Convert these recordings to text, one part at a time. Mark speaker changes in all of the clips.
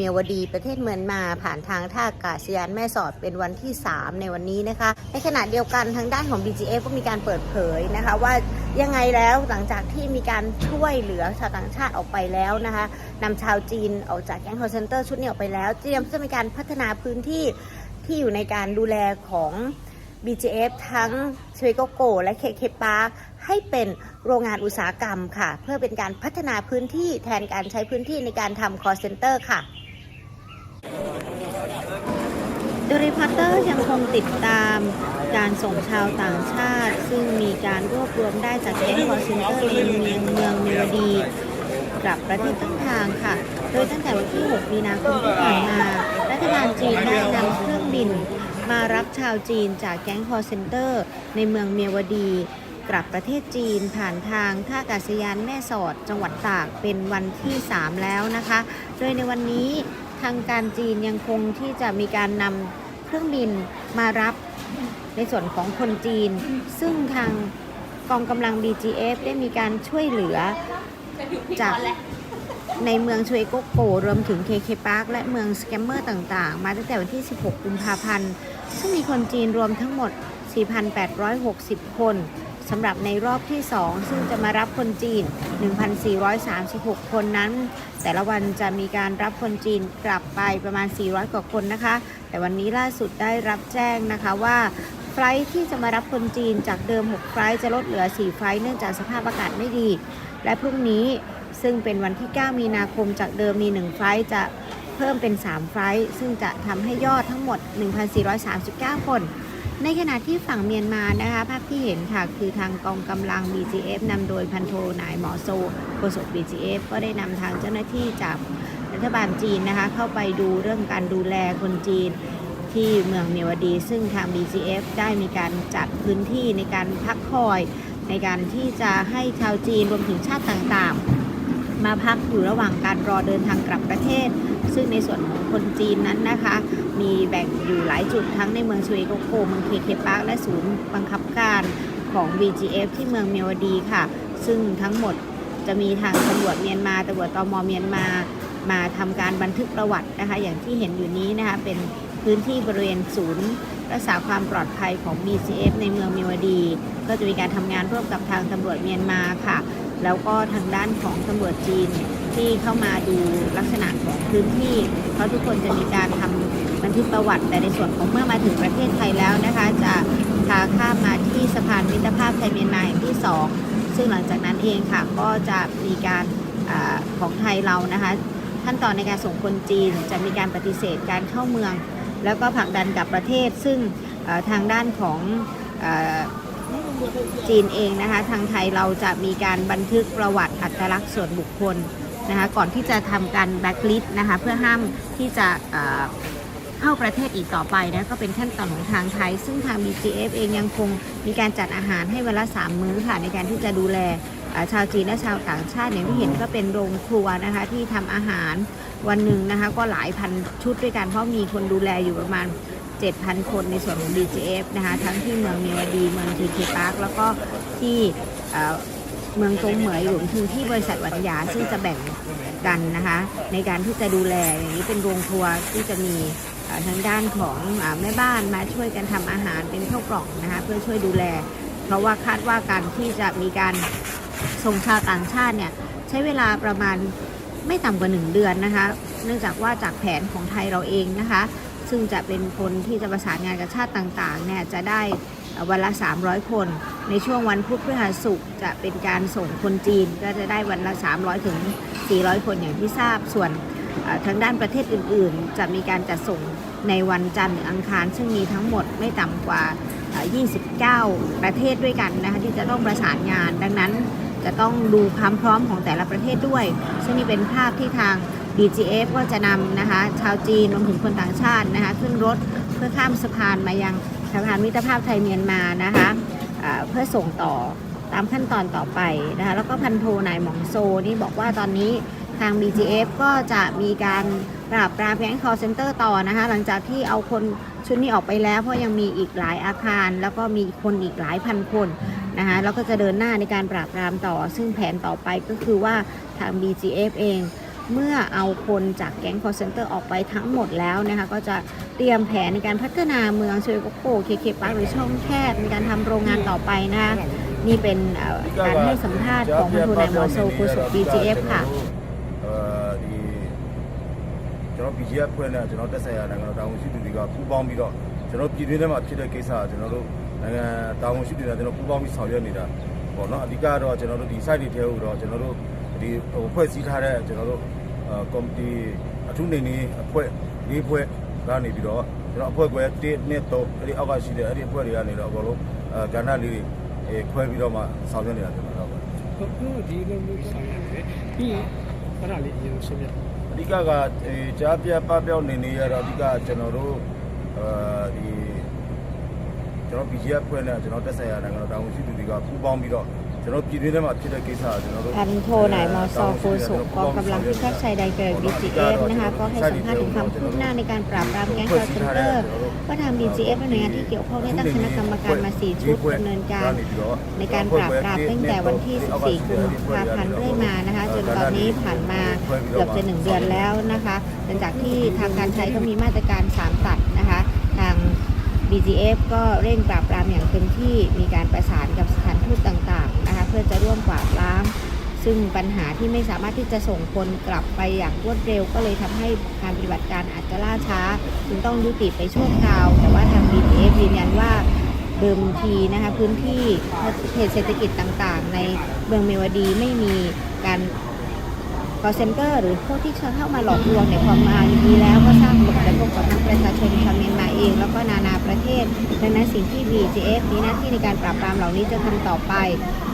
Speaker 1: เมียวดีประเทศเมียนมา ผ่านทางท่าอากาศยานแม่สอดเป็นวันที่ 3 ในวันนี้นะคะ ในขณะเดียวกันทางด้านของ BGF ก็มีการเปิดเผยนะคะว่ายังไงแล้วหลังจากที่มีการช่วยเหลือชาวต่างชาติออกไปแล้วนะคะนำชาวจีนออกจากแก๊งคอร์เซนเตอร์ชุดนี้ออกไปแล้วเตรียมที่จะมีการพัฒนาพื้นที่ที่อยู่ในการดูแลของ BGF ทั้งชเวโกโกและเคเคปาร์คให้เป็นโรงงานอุตสาหกรรมค่ะ เพื่อเป็นการพัฒนาพื้นที่แทนการใช้พื้นที่ในการทำ call center ค่ะ ดูรีพอร์เตอร์ยังคงติดตามการส่งชาวต่างชาติ ซึ่งมีการรวบรวมได้จากแก๊ง call center ในเมืองเมืองเมวดีกลับประเทศต้นทางค่ะ โดยตั้งแต่วันที่ 6 มีนาคมที่ผ่านมา รัฐบาลจีนได้นำเครื่องบิน มารับชาวจีนจากแก๊งคอร์เซนเตอร์ในเมืองเมียวดี กลับประเทศจีนผ่านทางท่าอากาศยานแม่สอดจังหวัดตากเป็นวันที่ 3 แล้วนะคะ โดยในวันนี้ ทางการจีนยังคงที่จะมีการนำเครื่องบินมารับในส่วนของคนจีน ซึ่งทางกองกำลัง BGF ได้มีการช่วยเหลือจากในเมืองชเวโกโกรวมถึงเคเคปาร์คและเมืองสแกมเมอร์ต่างๆ มาตั้งแต่วันที่ 16 กุมภาพันธ์ ซึ่งมีคนจีนรวมทั้งหมด 4,860 คนสำหรับในรอบที่ 2 ซึ่งจะมารับคนจีน 1,436 คนนั้น แต่ละวันจะมีการรับคนจีนกลับไปประมาณ 400 กว่าคนนะคะ แต่วันนี้ล่าสุดได้รับแจ้งนะคะว่าไฟลท์ที่จะมารับคนจีนจากเดิม 6 ไฟล์จะลดเหลือ 4 ไฟล์เนื่องจากสภาพอากาศไม่ดี และพรุ่งนี้ซึ่งเป็นวันที่ 9 มีนาคมจากเดิมมี 1 ไฟล์จะเพิ่มเป็น 3 ไฟล์ซึ่งจะทำให้ยอดทั้งหมด 1,439 คน ในขณะที่ฝั่งเมียนมานะคะภาพที่เห็นค่ะคือทางกองกำลัง BGF นำโดยพันโทนายหมอโซโฆษก BGF ก็ได้นำทางเจ้าหน้าที่จากรัฐบาลจีนนะคะเข้าไปดูเรื่องการดูแลคนจีนที่เมืองเมียวดี ซึ่งทาง BGF ได้มีการจัดพื้นที่ในการพักคอย ในการที่จะให้ชาวจีนรวมถึงชาติต่างๆ มาพักอยู่ระหว่างการรอเดินทางกลับประเทศ ซึ่งในส่วนของคนจีนนั้นนะคะ มีแบ่งอยู่หลายจุดทั้งในเมืองชเวโกโกเมืองเคเคปาร์คและศูนย์บังคับการของ BGF ที่เมืองเมียวดีค่ะ ซึ่งทั้งหมดจะมีทางตำรวจเมียนมาตำรวจตมเมียนมามาทำการบันทึกประวัตินะคะ อย่างที่เห็นอยู่นี้นะคะเป็นพื้นที่บริเวณศูนย์รักษาความปลอดภัยของ BCF ในเมืองมิวดี ก็จะมีการทำงานร่วมกับทางตำรวจเมียนมาค่ะ แล้วก็ทางด้านของตำรวจจีน ที่เข้ามาดูลักษณะของพื้นที่ เพราะทุกคนจะมีการทำบันทึกประวัติ แต่ในส่วนของเมื่อมาถึงประเทศไทยแล้วนะคะ จะพาข้ามมาที่สะพานมิตรภาพไทยเมียนมาแห่งที่ 2 ซึ่งหลังจากนั้นเองค่ะก็จะมีการอของไทยเรานะคะขั้นตอนในการส่งคนจีนจะมีการปฏิเสธการเข้าเมือง แล้วก็ผลักดันกลับประเทศ ซึ่งทางด้านของอจีนเองนะคะ ทางไทยเราจะมีการบันทึกประวัติอัตลักษณ์ส่วนบุคคล นะคะก่อนที่จะทำการแบล็คลิสต์นะคะเพื่อห้ามที่จะเข้าประเทศอีกต่อไปนะก็เป็นขั้นตอนของทางไทย ซึ่งทาง BGF เองยังคงมีการจัดอาหารให้เวลา3มื้อค่ะในการที่จะดูแลชาวจีนและชาวต่างชาติอย่างที่เห็นก็เป็นโรงครัวนะคะที่ทำอาหารวันหนึ่งนะคะก็หลายพันชุดด้วยกันเพราะมีคนดูแลอยู่ประมาณ 7,000 คนในส่วนของ BGF นะคะทั้งที่เมืองเมียวดีเมืองทีเคปาร์คแล้วก็ที่ เมืองตรงเหมยรวมถึงที่บริษัทวันหยาซึ่งจะแบ่งกันนะคะในการที่จะดูแลอย่างนี้เป็นโรงครัวที่จะมีทางด้านของอแม่บ้านมาช่วยกันทำอาหารเป็นข้าวกล่องนะคะเพื่อช่วยดูแล เพราะว่าคาดว่าการที่จะมีการส่งชาวต่างชาติเนี่ยใช้เวลาประมาณไม่ต่ำกว่า 1 เดือนนะคะ เนื่องจากว่าจากแผนของไทยเราเองนะคะ ซึ่งจะเป็นคนที่จะประสานงานกับชาติต่างๆเนี่ยจะได้ วันละ 300 คน ในช่วงวันพุธพฤหัสศุกร์จะเป็นการส่งคนจีนก็จะได้วันละ 300 ถึง 400 คนอย่างที่ทราบส่วนทางด้านประเทศอื่นๆ จะมีการจัดส่งในวันจันทร์หรืออังคาร ซึ่งมีทั้งหมดไม่ต่ำกว่า 29 ประเทศด้วยกันนะคะที่จะต้องประสานงาน ดังนั้นจะต้องดูความพร้อมของแต่ละประเทศด้วย ซึ่งนี่เป็นภาพที่ทาง BGF ก็จะนำนะคะชาวจีนรวมถึงคนต่างชาตินะคะขึ้นรถเพื่อข้ามสะพานมายัง สะพานมิตรภาพไทยเมียนมานะคะเพื่อส่งต่อตามขั้นตอนต่อไปนะคะแล้วก็พันโทนายหมองโซนี่บอกว่าตอนนี้ทาง BGF ก็จะมีการปราบปรามแก๊ง call center ต่อนะคะหลังจากที่เอาคนชุดนี้ออกไปแล้ว เพราะยังมีอีกหลายอาคาร แล้วก็มีคนอีกหลายพันคนนะคะแล้วก็จะเดินหน้าในการปราบปรามต่อ ซึ่งแผนต่อไปก็คือว่าทาง BGF เอง เมื่อเอาคนจากแก๊ง call center ออกไปทั้งหมดแล้วนะคะ ก็จะเตรียมแผนในการพัฒนาเมืองเชยโกโกเคเคปาร์คหรือช่องแคบในการทำโรงงานต่อไปนะคะนี่เป็นเอ่อการให้สัมภาษณ์ของพันโทนายมอโซโคศก BGF ค่ะ
Speaker 2: အဲဒီကျွန်တော် BGF ဖွဲ့နဲ့ကျွန်တော်တက်ဆိုင်ရာနိုင်ငံတော်တာဝန်ရှိသူတွေကပူးပေါင်းပြီးတော့ကျွန်တော်ပြည်တွင်းထဲမှာဖြစ်တဲ့ကိစ္စကကျွန်တော်တို့နိုင်ငံတာဝန်ရှိသူတွေကျွန်တော်ပူးပေါင်းပြီးဆောင်ရွက်နေတာပေါ့နော်အဓိကတော့ကျွန်တော်တို့ဒီ site တွေထဲကိုတော့ကျွန်တော်တို့ဒီဟိုဖွဲ့စည်းထားတဲ့ကျွန်တော်တို့အာ ကော်မတီအထူးနေနေအဖွဲ့လေးဖွဲ့ကနေပြီးတော့ကျွန်တော်အဖွဲ့ကွယ်1 2 3အဲ့ဒီအောက်ကရှိတဲ့အဲ့ဒီအဖွဲ့တွေကနေတော့အကုန်လုံးအာကဏ္ဍလေးတွေခွဲပြီးတော့မှဆောင်ရွက်နေတာကျွန်တော်တို့
Speaker 3: ဟုတ်ကဲ့ဒီလိုမျိုးဆောင်ရတယ်ပြီးရင်အဲ့ဒါလေးအရင်ဆုံးပြ
Speaker 2: အဓိကကအဲကြားပြပပြောင်းနေနေရတော့အဓိကကျွန်တော်တို့အဲဒီကျွန်တော် BGF ဖွဲ့နဲ့ကျွန်တော်တက်ဆိုင်ရာနိုင်ငံတော်တာဝန်ရှိသူတွေကပူးပေါင်းပြီးတော့
Speaker 1: พันโทนายมอซอโคสุกองกำลังพิทักษ์ชายแดนกิดบีจีเอฟนะคะก็ให้สัมภาษณ์ถึงความคืบหน้าในการปราบปรามแก๊งคอร์เซนเตอร์ว่าทางบีจีเอฟและหน่วยงานที่เกี่ยวข้องได้ตั้งคณะกรรมการมาสี่ชุดดำเนินการ ในการปราบปรามตั้งแต่วันที่ 14 กุมภาพันธ์เรื่อยมานะคะจนตอนนี้ผ่านมาเกือบจะหนึ่งเดือนแล้วนะคะหลังจากที่ทางการไทยก็มีมาตรการสามตัดนะคะทาง BGF ก็เร่งปราบปรามอย่างเต็มที่มีการประสานกับ ซึ่งปัญหาที่ไม่สามารถที่จะส่งคนกลับไปอย่างรวดเร็ว ก็เลยทำให้การปฏิบัติการอาจจะล่าช้า จึงต้องยุติไปชั่วคราว แต่ว่าทาง BTF ยืนยันว่าเดิมทีนะคะพื้นที่เขตเศรษฐกิจต่างๆ ในเมืองเมวดีไม่มีการ call center หรือพวกที่เข้ามาหลอกลวงเนี่ยพอมาดีแล้วก็สร้างผลกระทบกับทั้งประชาชนชาวเมียนมาเอง แล้วก็นานาประเทศ ดังนั้นสิ่งที่ BGF มีหน้าที่ในการปราบปรามเหล่านี้จะทำต่อไป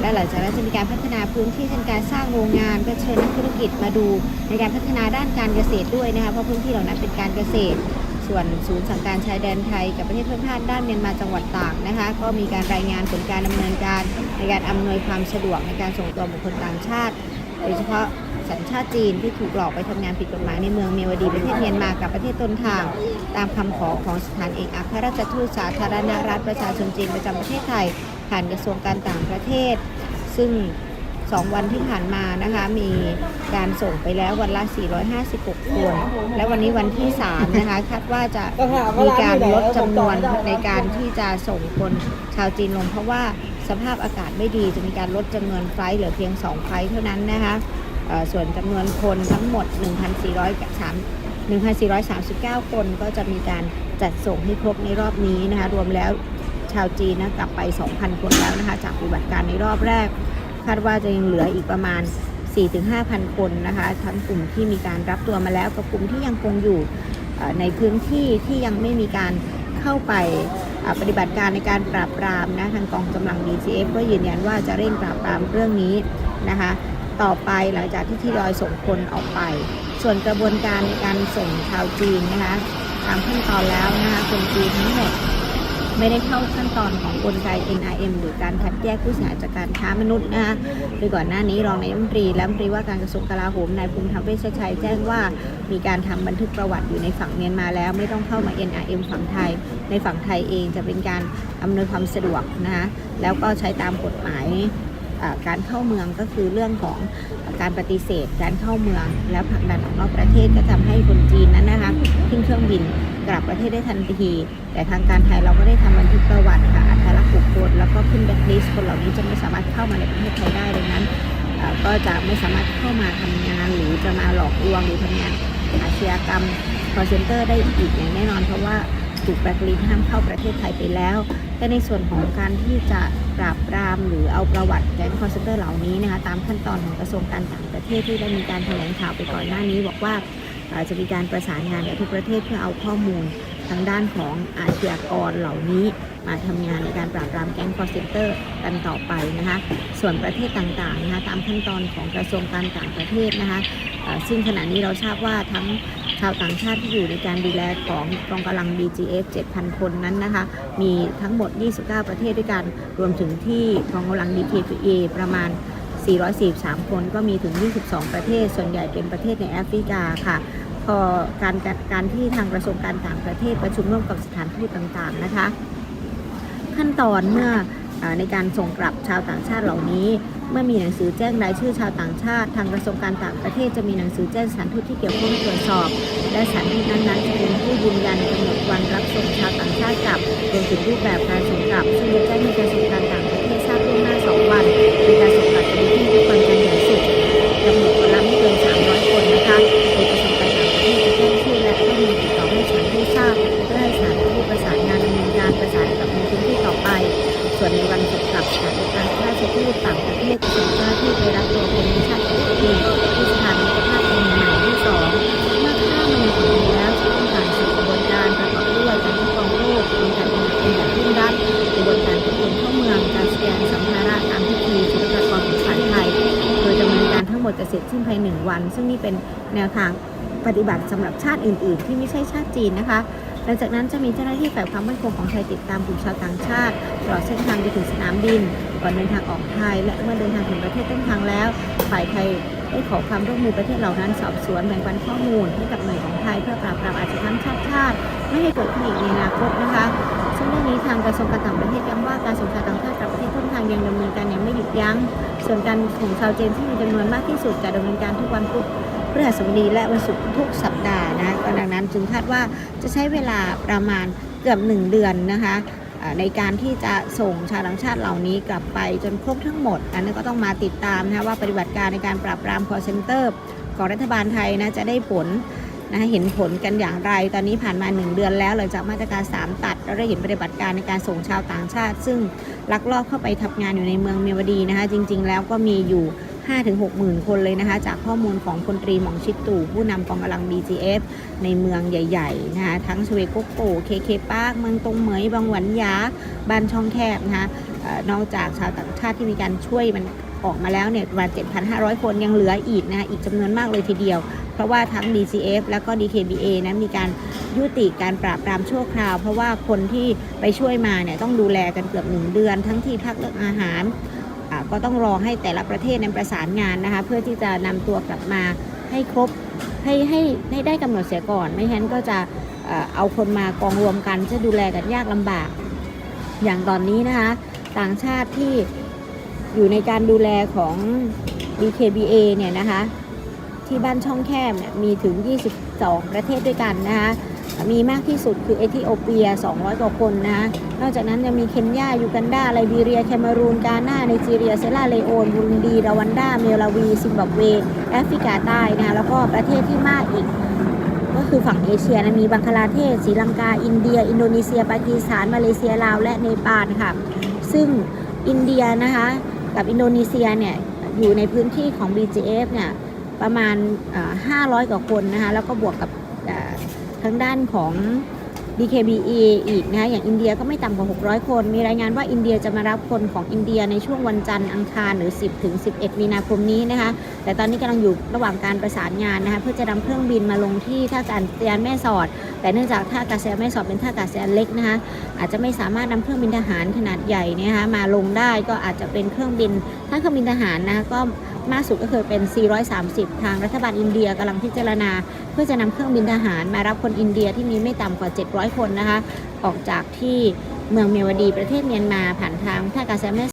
Speaker 1: และหลังจากนั้นจะมีการพัฒนาพื้นที่เช่นการสร้างโรงงานก็เชิญนักธุรกิจมาดู ในการพัฒนาด้านการเกษตรด้วยนะคะเพราะพื้นที่เหล่านั้นเป็นการเกษตรส่วนศูนย์สั่งการชายแดนไทยกับประเทศเพื่อนบ้านด้านเมียนมาจังหวัดตากนะคะ ก็มีการรายงานผลการดำเนินการในการอำนวยความสะดวกในการส่งตัวบุคคลต่างชาติ โดยเฉพาะ สัญชาติจีนที่ถูกหลอกไปทำงานผิดกฎหมายในเมืองเมียวดีประเทศเมียนมากับประเทศต้นทาง ตามคำขอของสถานเอกอัครราชทูตสาธารณรัฐประชาชนจีนประจำประเทศไทย ผ่านกระทรวงการต่างประเทศ ซึ่ง2วันที่ผ่านมานะคะมีการส่งไปแล้ววันละ 456 คน และวันนี้วันที่ 3 นะคะคาดว่าจะมีการลดจำนวนในการที่จะส่งคนชาวจีนลง เพราะว่าสภาพอากาศไม่ดีจะมีการลดจำนวนไฟล์เหลือเพียง 2 ไฟล์เท่านั้นนะคะ ส่วนจำนวนคนทั้งหมด 1,403 1,439 คนก็จะมีการจัดส่งให้ครบในรอบนี้นะคะ รวมแล้วชาวจีนนะกลับไป 2,000 คนแล้วนะคะ จากปฏิบัติการในรอบแรก คาดว่าจะยังเหลืออีกประมาณ 4-5,000 คนนะคะ ทั้งกลุ่มที่มีการรับตัวมาแล้วกับกลุ่มที่ยังคงอยู่ในพื้นที่ที่ยังไม่มีการเข้าไปปฏิบัติการในการปราบปรามนะทางกองกำลัง DCF ก็ยืนยันว่าจะเร่งปราบปรามเรื่องนี้นะคะ ต่อไปหลังจากที่ที่รอยส่งคนออกไป ส่วนกระบวนการในการส่งชาวจีนนะคะตามขั้นตอนแล้วนะคะคนจีนทั้งหมดไม่ได้เข้าขั้นตอนของกลไก NRM หรือการคัดแยกผู้เสียหายจากการค้ามนุษย์นะคะโดยก่อนหน้านี้รองนายรัฐมนตรีและรัฐมนตรีว่าการกระทรวงกลาโหมนายภูมิธรรมเวชชัยแจ้งว่ามีการทำบันทึกประวัติอยู่ในฝั่งเมียนมาแล้ว ไม่ต้องเข้ามา NRM ฝั่งไทย ในฝั่งไทยเองจะเป็นการอำนวยความสะดวกนะคะแล้วก็ใช้ตามกฎหมาย การเข้าเมืองก็คือเรื่องของการปฏิเสธการเข้าเมืองและผลักดันออกนอกประเทศก็ทำให้คนจีนนั้นนะคะขึ้นเครื่องบินกลับประเทศได้ทันที แต่ทางการไทยเราก็ได้ทำบันทึกประวัติค่ะอัตลักษณ์บุคคลแล้วก็ขึ้นแบ็คลิสต์คนเหล่านี้จะไม่สามารถเข้ามาในประเทศไทยได้ดังนั้นก็จะไม่สามารถเข้ามาทำงานหรือจะมาหลอกลวงหรือทำงานอาชญากรรม call center ได้อีกอย่างแน่นอนเพราะว่า ถูกแบล็คลิสต์ห้ามเข้าประเทศไทยไปแล้ว แต่ในส่วนของการที่จะปราบปรามหรือเอาประวัติแก๊ง call center เหล่านี้นะคะตามขั้นตอนของกระทรวงการต่างประเทศที่ได้มีการแถลงข่าวไปก่อนหน้านี้ บอกว่าจะมีการประสานงานกับทุกประเทศเพื่อเอาข้อมูลทางด้านของอาชญากรเหล่านี้ มาทำงานในการปราบปรามแก๊ง call center กันต่อไปนะคะส่วนประเทศต่างๆนะคะตามขั้นตอนของกระทรวงการต่างประเทศนะคะซึ่งขณะนี้เราทราบว่าทั้ง ชาวต่างชาติที่อยู่ในการดูแลของกองกำลัง BGF 7,000 คนนั้นนะคะ มีทั้งหมด 29 ประเทศด้วยกัน รวมถึงที่กองกำลัง DKA ประมาณ 443 คนก็มีถึง 22 ประเทศ ส่วนใหญ่เป็นประเทศในแอฟริกาค่ะพอการการที่ทางกระทรวงการต่างประเทศประชุมร่วมกับสถานทูตต่างๆนะคะ ขั้นตอนเมื่อ ในการส่งกลับชาวต่างชาติเหล่านี้ เมื่อมีหนังสือแจ้งรายชื่อชาวต่างชาติ ทางกระทรวงการต่างประเทศจะมีหนังสือแจ้งสถานทูตที่เกี่ยวข้องตรวจสอบ และสถานทูตนั้นๆจะเป็นผู้ยืนยันกำหนดวันรับส่งชาวต่างชาติกลับรวมถึงรูปแบบการส่งกลับ ซึ่งจะแจ้งให้กระทรวงการต่างประเทศทราบล่วงหน้า2วันในการ เนินการจะเสร็จสิ้นภายในหนึ่งวัน ซึ่งนี่เป็นแนวทางปฏิบัติสำหรับชาติอื่น ๆ ที่ไม่ใช่ชาติจีนนะคะ หลังจากนั้นจะมีเจ้าหน้าที่ฝ่ายความมั่นคงของไทยติดตามกลุ่มชาวต่างชาติตลอดเส้นทางไปถึงสนามบิน ก่อนเดินทางออกไทย และเมื่อเดินทางถึงประเทศต้นทางแล้ว ฝ่ายไทยได้ขอความร่วมมือประเทศเหล่านั้นสอบสวนแบ่งปันข้อมูลให้กับหน่วยของไทยเพื่อปราบปรามอาชญากรรมชาติชาติ ไม่ให้เกิดขึ้นอีกในอนาคตนะคะางกระทรวงการต่างประเทศย้ำว่าการส่งชาวต่างชาติกลับประเทศต้นทางยังดำเนินการอย่างไม่หยุดยั้ง ส่วนการส่งชาวจีนที่มีจำนวนมากที่สุดจะดำเนินการทุกวันพุธพฤหัสบดีและวันศุกร์ทุกสัปดาห์นะดังนั้นจึงคาดว่าจะใช้เวลาประมาณเกือบ 1 เดือนนะคะในการที่จะส่งชาวต่างชาติเหล่านี้กลับไปจนครบทั้งหมด อันนี้ก็ต้องมาติดตามนะคะว่าปฏิบัติการในการปราบปราม call center ของรัฐบาลไทยนะจะได้ผล นะคะเห็นผลกันอย่างไร ตอนนี้ผ่านมา 1 เดือนแล้วหลังจากมาตรการ 3 ตัด เราได้เห็นปฏิบัติการในการส่งชาวต่างชาติ ซึ่งลักลอบเข้าไปทำงานอยู่ในเมืองเมียวดีนะคะ จริง ๆ แล้วก็มีอยู่5-6หมื่นคนเลยนะคะ จากข้อมูลของพลตรีหม่องชิดตู่ผู้นำกองกำลัง BGF ในเมืองใหญ่ๆนะคะทั้งชเวโกโกเคเคปาร์คเมืองตรงเหมยบางหวันยาบ้านช่องแคบนะคะออนอกจากชาวต่างชาติที่มีการช่วยมัน ออกมาแล้วเนี่ยประมาณ 7,500 คนยังเหลืออีกนะอีกจำนวนมากเลยทีเดียว เพราะว่าทั้ง DCF แล้วก็ DKBA นะมีการยุติการปราบปรามชั่วคราว เพราะว่าคนที่ไปช่วยมาเนี่ยต้องดูแลกันเกือบหนึ่งเดือน ทั้งที่พักเรื่องอาหารก็ต้องรอให้แต่ละประเทศนั้นประสานงานนะคะเพื่อที่จะนำตัวกลับมาให้ครบให้ให้ให้ได้กำหนดเสียก่อน ไม่งั้นก็จะเอ่อเอาคนมากองรวมกันจะดูแลกันยากลำบาก อย่างตอนนี้นะคะต่างชาติที่ อยู่ในการดูแลของ DKBA เนี่ยนะคะ ที่บ้านช่องแคบเนี่ยมีถึง 22 ประเทศด้วยกันนะคะมีมากที่สุดคือเอธิโอเปีย 200 กว่าคนนะ นอกจากนั้นยังมีเคนยา ยูกันดาไลบีเรีย แคนารูน กาหนาไนจีเรีย เซราเลโอนบุรุนดีรวันดา เมลาวี ซิมบับเว แอฟริกาใต้นะคะแล้วก็ประเทศที่มากอีก ก็คือฝั่งเอเชียนะมีบังคลาเทศศรีลังกา อินเดีย อินโดนีเซีย ปากีสถาน มาเลเซีย ลาว และเนปาลค่ะ ซึ่งอินเดียนะคะ กับอินโดนีเซียเนี่ยอยู่ในพื้นที่ของ BGF เนี่ยประมาณ 500 กว่าคนนะคะแล้วก็บวกกับเอ่อทางด้านของ DKBE อีกนะคะอย่างอินเดียก็ไม่ต่ำกว่า 600 คน มีรายงานว่าอินเดียจะมารับคนของอินเดียในช่วงวันจันทร์อังคารหรือ 10 ถึง 11 มีนาคมนี้นะคะ แต่ตอนนี้กำลังอยู่ระหว่างการประสานงานนะคะเพื่อจะนำเครื่องบินมาลงที่ท่าอากาศยานแม่สอด แต่เนื่องจากท่าอากาศยานแม่สอดเป็นท่าอากาศยานเล็กนะคะอาจจะไม่สามารถนำเครื่องบินทหารขนาดใหญ่นยนะคะมาลงได้ก็อาจจะเป็นเครื่องบินถ้าเครื่องบินทหารนะคะก็ มากสุดก็คือเป็น 430 ทางรัฐบาลอินเดียกำลังพิจารณา เพื่อจะนำเครื่องบินทหารมารับคนอินเดียที่มีไม่ต่ำกว่า 700 คนนะคะ ออกจากที่เมืองเมียวดีประเทศเมียนมาผ่านทางท่าอากาศยานแม